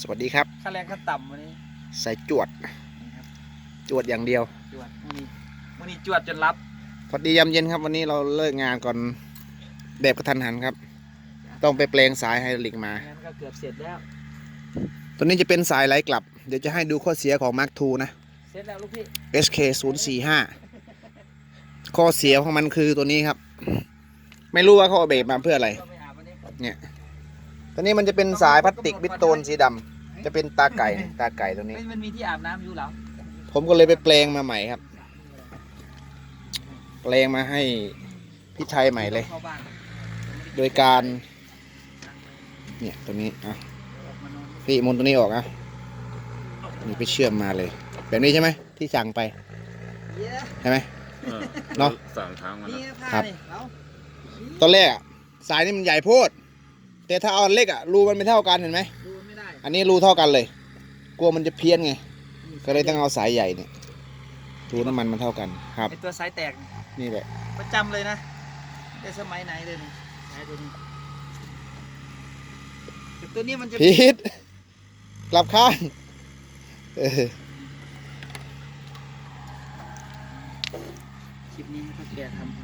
สวัสดีครับค่าแรงขั้นต่ำวันนี้ใส่จวดนะครับจวดอย่างเดียว จวดวันนี้วันนี้จวดจนรับพอดียามเย็นครับ วันนี้เราเลิกงานก่อนแบบกระทันหันครับ ต้องไปแปลงสายไฮดรอลิกมางั้นก็เกือบเสร็จแล้ว ตัวนี้จะเป็นสายไหลกลับ เดี๋ยวจะให้ดูข้อเสียของ Mark II นะ เสร็จแล้วลูกพี่ SK 0 4 5ข้อเสียของมันคือตัวนี้ครับ ไม่รู้ว่าเขาเอาเบรกมาเพื่ออะไรเราไปอาบวันนี้เนี่ย ตัวนี้มันจะเป็นสายพลาสติกบิดโตนสีดำจะเป็นตาไก่ตาไก่ตัวนี้เฮ้ยมันมีที่อาบน้ำอยู่เหรอผมก็เลยไปแปลงมาใหม่ครับ แปลงมาให้พี่ชัยใหม่เลยเข้าบ้านโดยการ เนี่ยตัวนี้อะออกมานอนพี่หมุนตัวนี้ออกอะนี่ไปเชื่อมมาเลย แบบนี้ใช่ไหมที่สั่งไปเย้ใช่ไหมเออเนาะสามครั้งมันนี่อะผ้าครับนี่เอาตอนแรกอะสายนี่มันใหญ่โพด แต่ถ้าเอาอันเล็กอะรูมันไม่เท่ากันเห็นไหมดูไม่ได้อันนี้รูเท่ากันเลย กลัวมันจะเพี้ยนไง ก็เลยต้องเอาสายใหญ่เนี่ยรูน้ำมันมันเท่ากันครับ ไอตัวสายแตกนี่นี่แหละ ประจำเลยนะแต่สมัยไหนเลยนี่สายตัวนี้แต่ตัวนี้มันจะ พีดกลับข้างเออคลิปนี้ให้พ่อแกทำคนเดียว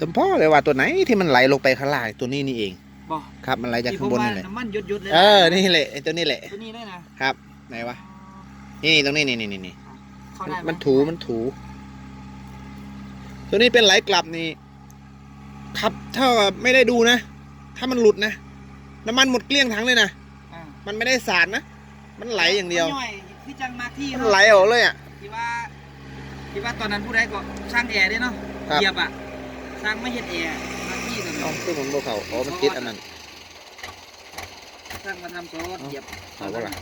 จำพ่อเลยว่าตัวไหนที่มันไหลลงไปข้างล่างตัวนี้นี่เองบอกครับมันไหลจากที่ผข้างมบนว่านี่แหละน้ำมันหยุดๆเลยเออนี่แหละไอ้ตัวนี้แหละตัวนี้ได้นะครับ ไหนวะนี่นี่ตรงนี้นี่นี่นี่นี่เข้าได้ไหมันถูมันถู ตัวนี้เป็นไหลกลับนี่ขับเท่ากับไม่ได้ดูนะ ถ้ามันหลุดนะน้ำมันหมดเกลี้ยงถังเลยนะอ่ามันไม่ได้สาดนะมันไหลอย่างเดียวมันย่อยพี่จังมาที่มันเนาะไหลออกเลยอะ ที่ว่าที่ว่าตอนนั้นผู้ใดก็ช่างแอร์ด้วยเนาะครับ เหยียบอะ ช่างไม่เห็นแอร์มาที่ตอนเอานั้นคือผมบอกเขาอ๋อมันติดอันนั้นช่างมาทำโซลเหยียบเอาวะล่ะ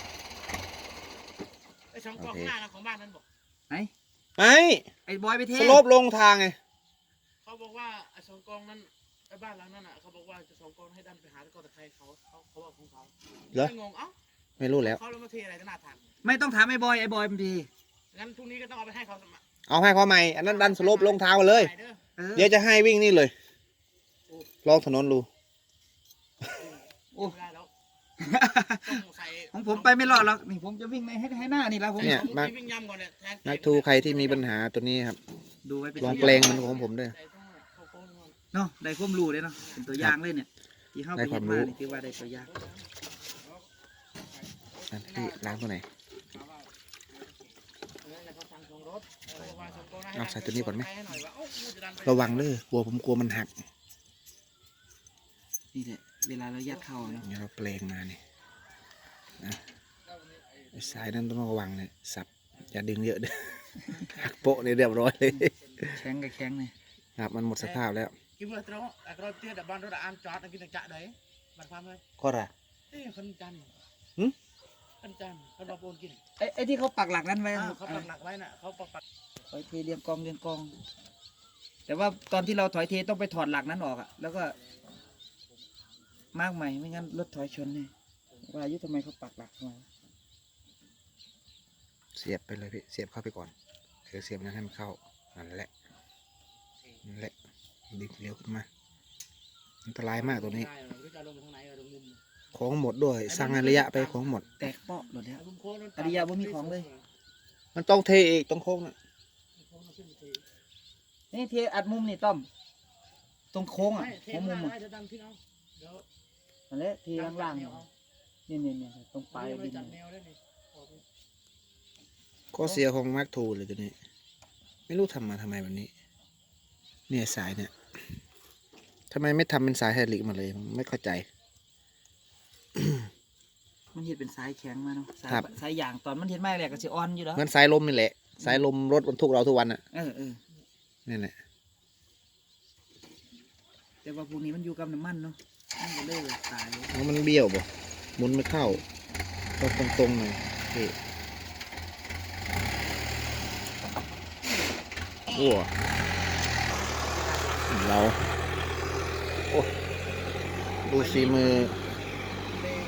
ไอ้สองกองโอเคข้างหน้านะของบ้านนั้นบอกไหนไม่ไอ้บอยไปเทสโลปลงทางไงเขาบอกว่าไอ้สองกองนั้นไอ้บ้านหลังนั้นอะเขาบอกว่าจะสองกองให้ดันไปหาตะกอนตะไคร้เขาเขาเขาว่าของเขาเหรอไม่งงเอ้าไม่รู้แล้ว เขาแล้วมาเทอะไรกันหน้าทางไม่ต้องถามไอ้บอยไอ้บอยมันดีงั้นพรุ่งนี้ก็ต้องเอาไปให้เขาสมัครเอาให้เขาใหม่อันนั้นดันสโลปลงทางมาเลย ไปเด้อ เออเดี๋ยวจะให้วิ่งนี่เลยลองถนนดูโอ้ไม่ได้แล้วต้องใส่ของผมไปไม่รอดหรอกนี่ผมจะวิ่งในให้ให้หน้านี่แล้วผมเนี่ยผมมาวิ่งย่ำก่อนเนี่ยแทนนักทูใครที่มีปัญหาตัวนี้ครับ ดูไว้เป็นลองตัวแปลอย่างงมันของผมด้วยใส่ต้องเข้าโค้งก่อนเนาะได้ความรู้เลยเนาะเป็นตัวอย่างเลยเนี่ยที่เข้าไปได้คเห็วามนรู้มานี่คือว่าได้ตัวอย่างอะพี่ล้างตัวไหน เออแล้วเขาสั่งของรถ เออบอกว่าสองกองให้เอาใส่ตัวนี้ก่อนไหมให้น่อยว่าโอ้กูจดันไประวังเด้อกลัวผมกลัวมันหัก นี่แหละเวลาเรายัดเข้าเนาะเดี๋ยวเราแปลงมานี่นะไอ้สายนั้นต้องระวังเลยสับอย่าดึงเยอะเด้อหักโปะนี่เรียบร้อยเลยแข็งกับแข็งเลยครับมันหมดสภาพแล้วกินเมื่อตรงอะรถเตี้ยแต่บ้านรถอ่านจอดอะกินแต่จะเด้บัดความเลยก็ระเอ้ยคนจันทร์ หึคนจันทร์คนบาโปนกินไอ้ไอ้ที่เขาปักหลักนั้นไว้อ่าเขาปักหลักไว้น่ะเขาปักปักถอยเทเรียงกองเรียงกอง แต่ว่าตอนที่เราถอยเทต้องไปถอดหลักนั้นออกอะแล้วก็ มากใหม่ไม่งั้นรถถอยชนเนี่ยว่าอายุทำไมเขาปักหลักมาเสียบไปเลยพี่เสียบเข้าไปก่อนเดี๋ยวเสียบนั้นให้มันเข้านั่นแหละนั่นแหละดึงเลี้ยวขึ้นมาอันตรายมากตัวนี้ ได้เราจะลงไปทางไหนเอาตรงมุม ของหมดด้วยสั่งอริยะไปของหมด แตกเปาะหมดแล้วเอามุมโค้งนั่นอริยะบ่มีของเลยมันต้องเทอีกต้องโค้งน่ะโค้งนั่นขึ้นไปทีนี่เทอัดมุมนี่ต้อม ตรงโค้งอะไม่เทหัวมุข้างมล่างอะไว้จะดันขึ้นเอาเดี๋ยวนั่นแหละเทล่างล่างแนๆวเอานี่นี่นี่ตรงปลายเดี๋ยวดิเรานจัดแนเนี่ยวได้นี่ออกไปข้อเสียของมาร์คทูเลยตัวนี้ ไม่รู้ทำมาทำไมแบบนี้ เนี่ยสายเนี่ยทำไมไม่ทำเป็นสายไฮดรอลิกมาเลยผมไม่เข้าใจ มันเห็นเป็นสายแข็งมาเนาะสายครับ สายยางตอนมันเห็นไม่แรกก็สิอ่อนอยู่แล้วเหมือนสายลมนี่แหละ สายลมรถบรรทุกเราทุกวันอะเออเออนี่แหละแต่ว่าพวกนี้มันอยู่กับน้ำมันเนาะมันก็เลยตายแล้วมันเบี้ยวบ่หมุนไม่เข้าต้องตรงๆหน่อยพี่โอ้เราโอ้ดูสีมือ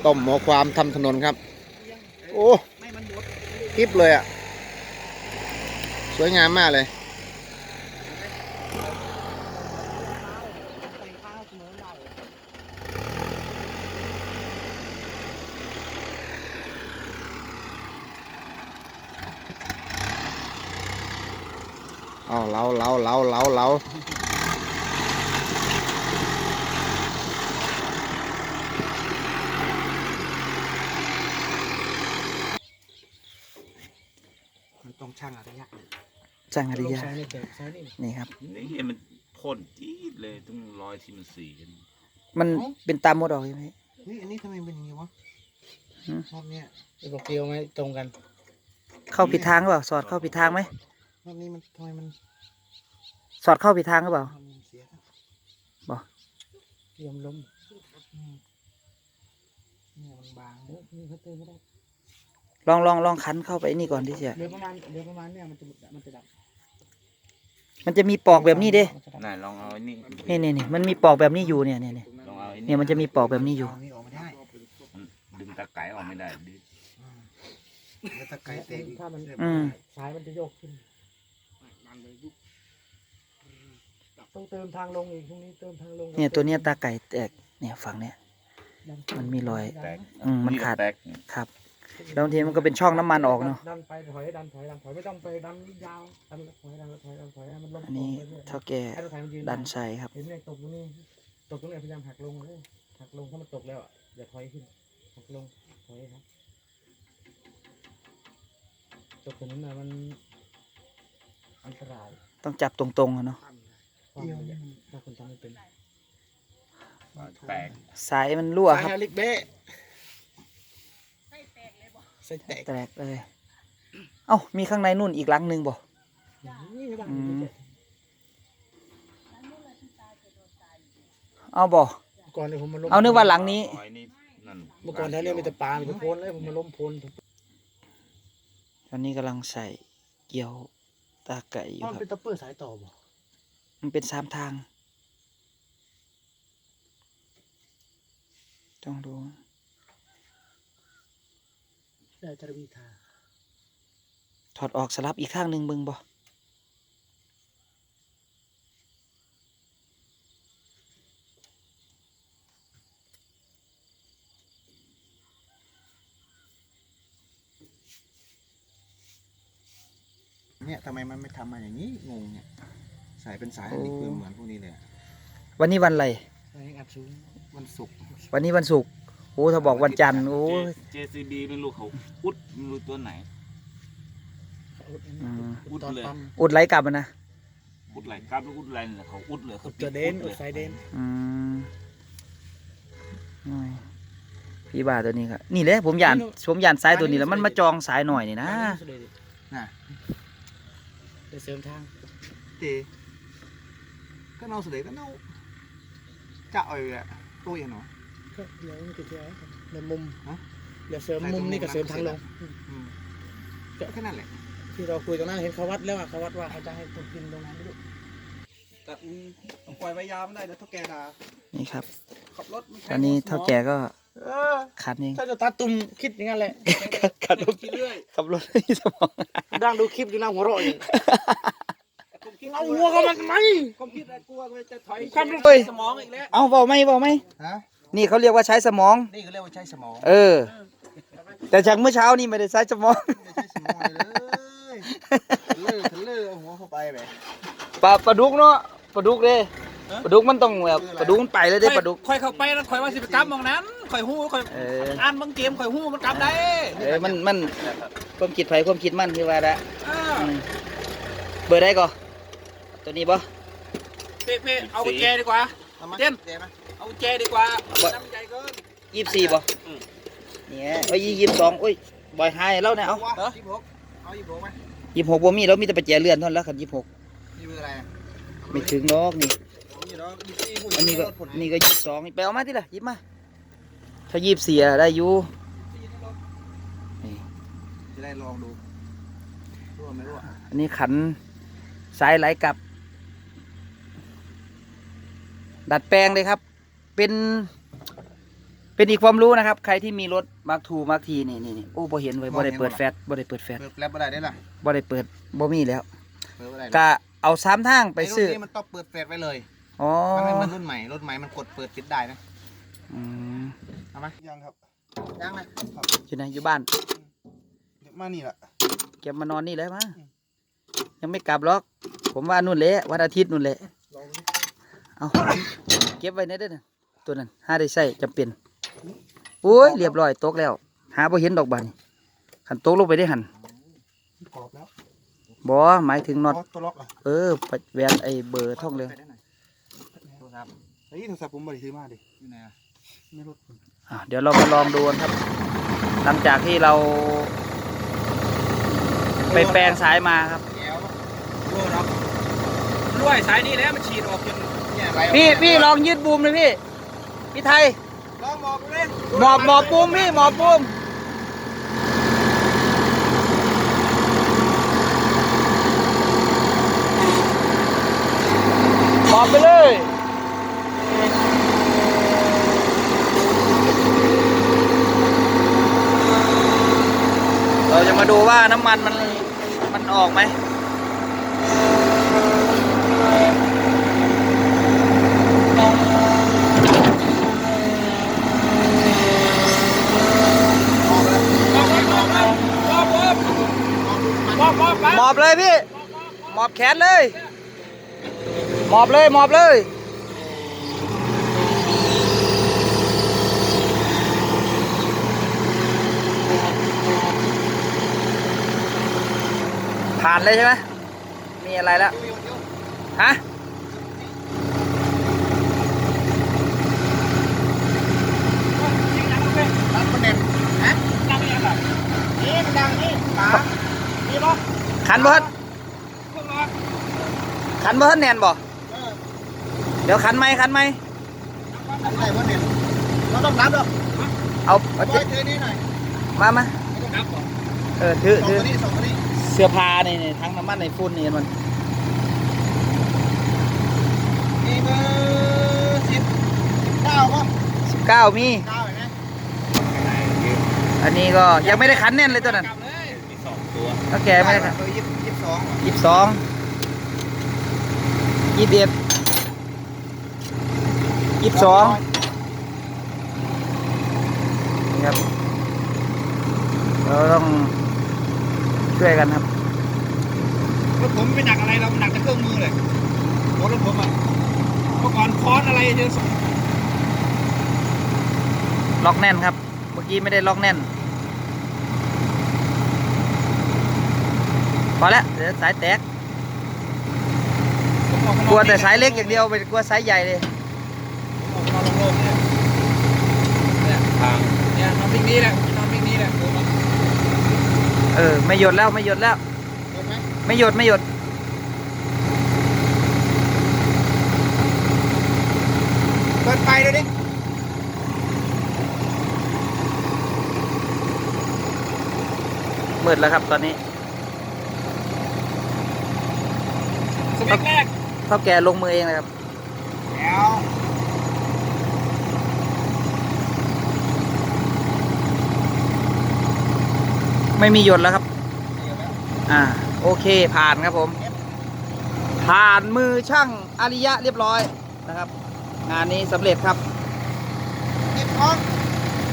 ต้มหมอความทำถนนครับ โอ้คลิปเลยอะ สวยงามมากเลยเอาเล้าเล้าเล้าเล้าเล้า เรามันต้องช่างอะไรยะช่างอะไรยะซ้ายนี่แตกซ้ายนี่ นี่ครับ นี่มันพ่นจี๊ดเลยต้องรอยที่มันสีกันมันเป็นตามมดออกใช่ไหมเฮ้ยอันนี้ทำไมเป็นอย่างนี้วะหืม รอบเนี้ยไอ้บอกเกลียวไหมตรงกันเข้าผิดทางหรือเปล่าสอดเข้าผิดทางไหมรอบนี้มันทำไมมันสอดเข้าผิดทางหรือเปล่ามันเสียครับเตรียมล้มอืมเนี่ยมันบางเออนี่เขาเติมไม่ได้ ลองลองลองคันเข้าไปนี่ก่อนที่เสียเดี๋ยวประมาณเดี๋ยวประมาณเนี่ยมันจะมันจะดับมันจะมีปอกแบบนี้เด้มัจะดับน่าลองเอาไอ้นี่นี่นี่นี่มันมีปอกแบบนี้อยู่เนี่ยเนี่ยเนี่ยลองเอาไอ้เนี่ยมันจะมีปอกแบบนี้อยู่เอานี่ออกไม่ได้ดึงตะไคร้ออกไม่ได้ดึงอืมแล้วตะไคร้แตกอีกถ้ามันอืมซ้ายมันจะโยกขึ้นต้องเติมทางลงอีกตรงนี้เติมทางลงเนี่ยตัวเนี้ยตาไก่แตกเนี่ยฝั่งเนี้ยดันมันมีรอย แตกอืมมันขาดแตกครับ แล้วบางทีมันก็เป็นช่องน้ำมันออกเนาะ ดันไปถอยดันถอยดันถอยไม่ต้องไปดันยาวดันถอยดันถอยดันถอยให้มันลงอันนี้ไปรื่อยๆเท่าแก่ให้รถไถมันยืนดันชัยครับ เห็นไหมตกตรงนี้ตกตรงนี้พยายามหักลงเลยหักลงถ้ามันตกแล้วอะอย่าถอยขึ้นหักลงถอยครับตกตรงนั้นนะมันอันตรายต้องจับตรงๆอะเนาะความระยะถ้าคนทำไม่เป็น แตก สายมันรั่วสายครับฮาลิกเบ้ ใส่แตกแตกเลย เอ้า มีข้างในนู่นอีกหลังหนึ่งบ่นี่บ้างอืมเอาบ่ ก่อนเนี่ยผมมาล้มเอานึกว่าหลังนี้รอยนี่นั่นเมื่อก่อนแถวเนี้มีแต่ปลามีแต่โพนเลยผมมาล้มโพนตอนนี้กำลังใส่เกี่ยวตาไก่อยู่มันครัเป็นบ ตะเปื้อสายต่อบ่มันเป็นสามทาง ต้องดู ได้จารวีทาถอดออกสลับอีกข้างหนึ่งเบิ่งบ่เนี่ยทำไมมันไม่ทำมาอย่างนี้งงเนี่ยสายเป็นสายฮาลิกคือเหมือนพวกนี้เลยอะวันนี้วันอะไรแรงอัดสูงมันสุกร์วันนี้วันศุกร์ โอ้ถ้าบอกวันจันทร์โอ้ยเจซีบีไม่รู้เขาอุดไม่รู้ตัวไหน อืม อุดตอนเลย ปั๊มอุดไหลกลับอะนะอุดไหลกล้ามแล้วอุดไหลเนี่ยเขาอุดเลยเขาอุดปิจะเดนอุอุดลยสายเดนอืมน้อยพี่บาตัวนี้ครับนี่แหละผมยานผมยานสายตัวนี้แล้วมันมาจองสายหน่อยนี่นะน่ะจะเสริมทางเตก็เนาสุดเลย ก็เนาจะเอาอยู่แหละตัวอย่างเนาะก็เดี๋ยวมันจะเที่ยวในมุมฮะเดี๋ยวเสริมมุมนี่กับเสริมทางลงอืมก็แค่นั้นแหละที่เราคุยตรงนั้นเห็นเขาวัดแล้วอะเขาวัดว่าเขาจะให้คนกินตรงนั้นไม่รู้ตัดปล่อยไว้ยาวไม่ได้เดี๋ยวเท่าแกด่านี่ครับ ขับรถไม่ตใช่อนนี้เท่าแก่ก็เออคันเองถ้าจะตาตุ่มคิดอย่างนั้นแหละขับรถขี่เรื่อยขับรถไม่มีสมองดังดูคลิปอยู่นะหัวเราะอยู่ผมคิดเอาหัวเขามันทำไม ผมคิดอะไรกลัวมันจะถอยขับรถเฮ้ยสมองอีกแล้วเอาเบาไหมเบาไหมฮะ นี่เขาเรียกว่าใช้สมอง นี่เขาเรียกว่าใช้สมองเออ แต่จากเมื่อเช้านี่ไม่ได้ใช้สมอง ไม่ใช้สมองเลยเลื่อเลื่อเอาหัวเข้าไปแบบปลาปลาดุกเนาะปลาดุกเด้ปลาดุกมันต้องแบบปลาดุกมันไปเลยเด้ปลาดุกข่อยเข้าไปแล้วข่อยว่าสิไปกลับหมองนั้นข่อยฮู้ข่อยเออ อ่านบางเกมข่อยฮู้มันกลับได้เออมันมันความคิดไผความคิดมันที่ว่าละเอออืมเบอร์ได้ก่อตัวนี้บ่เป๊ะๆเอากุญแจดีกว่าเอามาเต้นเดี๋ยวนะ เอากุญแจดีกว่าน้ำใจเกินยี่สิบสี่บ่เนี่ยโอ้ยยี่สิบสองโอ้ยบอยไฮแล้วเนี่ยเอาวะยี่สิบหกเอายี่สิบหกไหมยี่สิบหกบ่มีแล้วมีแต่ปัจเจเลื่อนเท่านั้นแล้วคันยี่สิบหกนี่เป็นอะไรอะไม่ถึงดอกนี่ผมอยู่แล้วยี่สิบสี่พูดอันนี้ก็รถผลนี่ก็ยี่สิบสองไปเอามาที่ละหยิบมาถ้ายี่สิบสี่อะได้อยู่นี่จะได้ลองดูรั่วไม่รั่วอันนี้ขันสายไหลกลับ ดัดแปลงเลยครับ เป็น เป็นอีกความรู้นะครับ ใครที่มีรถมาร์คทูมาร์คทีนี่นี่นี่โอ้บ่เห็นไว้บ่ได้เปิดแฟลชบ่ได้เปิดแฟลชเปิดแป๊บไม่ได้ได้ล่ะบ่ได้เปิดบ่มีแล้วเปิดไม่ได้ก็เอาสามทางไปซื้อไรุ่นนี้มันต้องเปิดแฟลชไว้เลยอ๋อมันไม่เหมือนรุ่นใหม่รุ่นใหม่มันกดเปิดปิดได้นะอืมเอาไหมยังครับยังนะครับอยู่ไหนอยู่บ้านเดี๋ยวมานี่แหละเก็บมานอนนี่เลยมายังไม่กลับหรอก ผมว่านู่นแหละวันอาทิตย์นู่นแหละเอาเก็บไว้ในเด้อนะ ตัวนั้นห้าได้ใส่จำเป็นโอ้ยเรียบร้อยตกแล้ว หาบ่เห็นดอกบานขันตกลงไปได้หันกรอบแล้วบ่หมายถึงน็อตตัวล็อกอะเออแหวนไอ้เบอร์ท่องเลยไปได้หน่อยเฮ้ยโทรศัพท์ผมบริซื้อมาดิอยู่ไหนอะไม่รู้อะเดี๋ยวเรามาลองดูกันครับ หลังจากที่เรา ไปแปลงสายมาครับแก้วโลรับรวยสายนี้แล้วมันฉีดออกจนเนี่ยไหลออกพี่พี่ลองยืดบูมเลยพี่ พี่ไทยลองบอกเลยหมอบหมอบบูมพี่หมอบบูมหมอบไปเลยเราจะมาดูว่าน้ำมันมันมันออกไหม เลยพี่ หมอบแขนเลย หมอบเลย หมอบเลย ผ่านเลยใช่ไหมมีอะไรแล้ว ฮะ รัดมันเด่นฮะดังยังไงนี่มันดังนี่ขานี่บ่ ขันบ่ทัน พวกเรา ขันบ่ทันแนนบ่เอเดี๋ยวขันไหมขันไหมอันไหนวะเนี่ยเราต้องรับหรอเอาเอาบอยเธอนี่หน่อยมามาเออถือถือเสื้อผ้าในในทั้งน้ำมันในฝุ่นนี่มันมีเบอร์สิบเก้าป่ะสิบเก้ามีอันนี้ก็ยังไม่ได้ขันแน่นเลยตัวนั้นมีสองตัวถ้าแกไม่ได้ขันยี่สิบสองยี่สิบสอง ยี่สิบเอ็ดยี่สิบสองนี่ครับเราต้องช่วยกันครับรถผมไม่หนักอะไรเราหนักแต่เครื่องมือเลยรถผมอะเมื่อก่อนค้อนอะไรเจอล็อกแน่นครับ เมื่อกี้ไม่ได้ล็อกแน่นพอแล้วเดี๋ยวสายแตก กลัวแต่สายเล็กอย่างเดียวไปกลัวสายใหญ่เลยนอนโล่งๆเนี่ยเนี่ยทางเนี่ยนอนพิงนี้แหละนอนพิงนี้แหละโดนมาเออไม่หยดแล้วไม่หยดแล้วโดนไหมไม่หยดไม่หยดเปิดไฟเลยดิมืดแล้วครับตอนนี้สเปคแรก เท่าแกลงมือเองเลยครับแล้วไม่มีหยดแล้วครับ อ่า โอเคผ่านครับผม ผ่านมือช่างอาริยะเรียบร้อยนะครับ งานนี้สำเร็จครับเก็บของ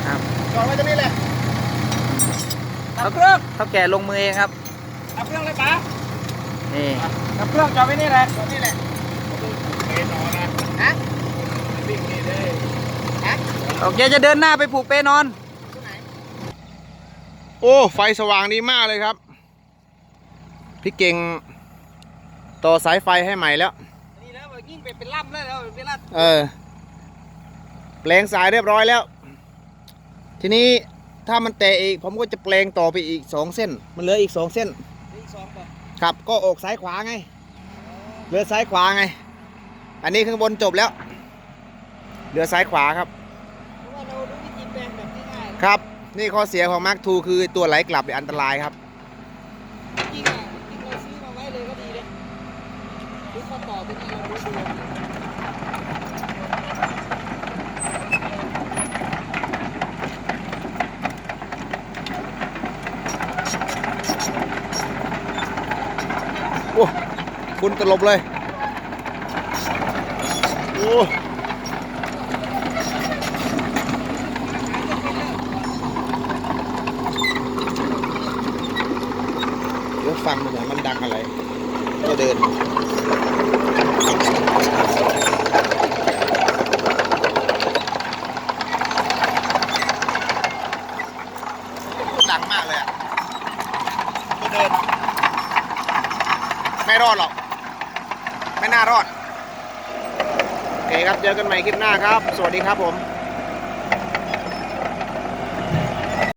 ครับจอดไว้ตรงนี้แหละดับเครื่องเท่าแกลงมือเองครับดับเครื่องเลยป๋า นี่ดับเครื่องจอดไว้นี่แหละจอดนี่แหละเป็นนอนนะฮะวิ่งนี่เลยฮะโอเคจะเดินหน้าไปผูกเปนอน โอ้ ไฟสว่างดีมากเลยครับ พี่เก่งต่อสายไฟให้ใหม่แล้วนี่แล้วยิ่งไปเป็นล่ำแล้วเป็นล่เออแปลงสายเรียบร้อยแล้ว ทีนี้ถ้ามันแตะอีก ผมก็จะแปลงต่อไปอีกสองเส้น มันเหลืออีกสองเส้นอีกสองป่ะ ครับก็ออกซ้ายขวาไงเหลือซ้ายขวาไง อันนี้ข้างบนจบแล้วเหลือซ้ายขวาครับเพราะว่าเรารู้วิธีแปลงแบบง่ายๆครับ นี่ข้อเสียของ Mark II คือตัวไหลกลับเนี่ยอันตรายครับจริงอะจริงเราซื้อมาไว้เลยก็ดีเลยซื้อข้อต่อตัวนี้เรารู้ โอ้คุณตลบเลย โอ้เดี๋ยวฟังมันหน่อยมันดังอะไร ก็เดิน พูดดังมากเลยอะตัวเดิน ไม่รอดหรอก ไม่น่ารอด โอเคครับ เจ อกันใหม่คลิปหน้าครับ สวัสดีครับผม